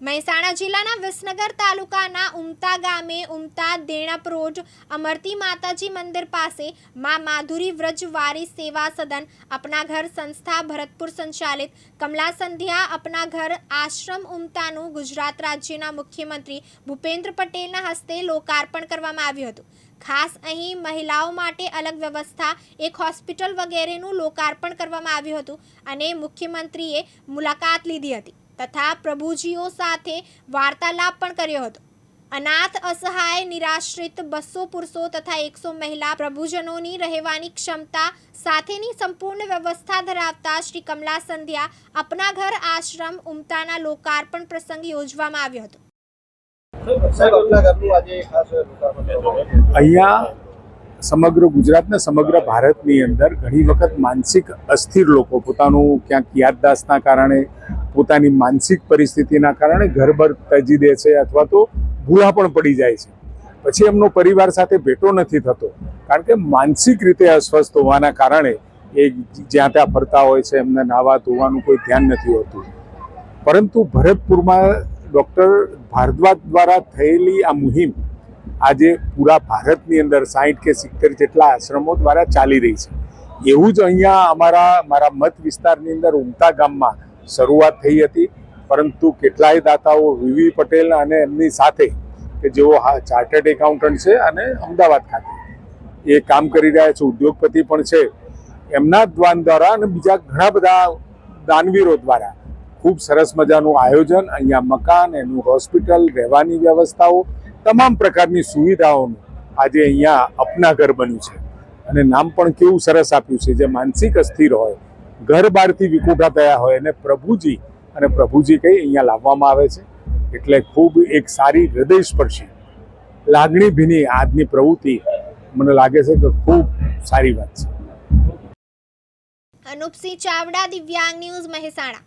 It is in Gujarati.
મહેસાણા જિલ્લાના વિસનગર તાલુકાના ઉમતા ગામે ઉમતા દેણપ રોડ અમરતી માતાજી મંદિર પાસે મા માધુરી વ્રજવારી સેવા સદન અપના ઘર સંસ્થા ભરતપુર સંચાલિત. કમલા સંધ્યા અપના ઘર આશ્રમ ઉમતાનું ગુજરાત રાજ્યના મુખ્યમંત્રી ભૂપેન્દ્ર પટેલના હસ્તે લોકાર્પણ કરવામાં આવ્યું હતું. ખાસ અહીં મહિલાઓ માટે અલગ વ્યવસ્થા, એક હોસ્પિટલ વગેરેનું લોકાર્પણ કરવામાં આવ્યું હતું અને મુખ્યમંત્રીએ મુલાકાત લીધી હતી. તથા પ્રભુજીઓ સાથે વાર્તાલાપ પણ કર્યો હતો અનાથ અસહાય નિરાશ્રિત બસો પુરુષો તથા એકસો મહિલા પ્રભુજનોની રહેવાની ક્ષમતા સાથેની સંપૂર્ણ વ્યવસ્થા ધરાવતા શ્રી કમલા સંધ્યા અપના ઘર આશ્રમ ઉમતાના લોકાર્પણ પ્રસંગ યોજવામાં આવ્યો હતો. અહીંયા સમગ્ર ગુજરાતને સમગ્ર ભારતની અંદર ઘણી વખત માનસિક અસ્થિર લોકો, પોતાનું ક્યાંક યાદદાસ્તના કારણે, પોતાની માનસિક પરિસ્થિતિના કારણે ઘરબર તજી દે છે અથવા તો ભૂલા પણ પડી જાય છે. પછી એમનો પરિવાર સાથે ભેટો નથી થતો, કારણ કે માનસિક રીતે અસ્વસ્થ હોવાના કારણે એ જ્યાં ત્યાં ફરતા હોય છે, એમને નાવા ધોવાનું કોઈ ધ્યાન નથી હોતું. પરંતુ ભરતપુરમાં ડૉક્ટર ભારદ્વાજ દ્વારા થયેલી આ મુહિમ આજે પૂરા ભારતની અંદર સાહીઠ કે સિત્તેર જેટલા આશ્રમો દ્વારા ચાલી રહી છે. એવું જ અહીંયા અમારા, મારા મત વિસ્તારની અંદર ઉમતા ગામમાં શરૂઆત થઈ હતી. પરંતુ કેટલાય દાતાઓ વીવી પટેલ અને એમની સાથે, કે જેઓ ચાર્ટર્ડ એકાઉન્ટન્ટ છે અને અમદાવાદ ખાતે, એ કામ કરી રહ્યા છે, ઉદ્યોગપતિ પણ છે. એમના દ્વાન દ્વારા અને બીજા ઘણા બધા દાનવીરો દ્વારા ખૂબ સરસ મજાનું આયોજન, અહીંયા મકાન, એનું હોસ્પિટલ, રહેવાની વ્યવસ્થાઓ તમામ પ્રકારની સુવિધાઓનું આજે અહીંયા અપના ઘર બન્યું છે. અને નામ પણ કેવું સરસ આપ્યું છે. જે માનસિક અસ્થિર હોય, ઘર બહારથી વિકૂટા થયા હોય અને પ્રભુજી અને પ્રભુજી કંઈ અહીંયા લાવવામાં આવે છે. એટલે ખૂબ એક સારી હૃદયસ્પર્શી લાગણી ભીની આજની પ્રવૃત્તિ મને લાગે છે કે ખૂબ સારી વાત છે. અનુપસિંહ ચાવડા, દિવ્યાંગ ન્યૂઝ મહેસાણા.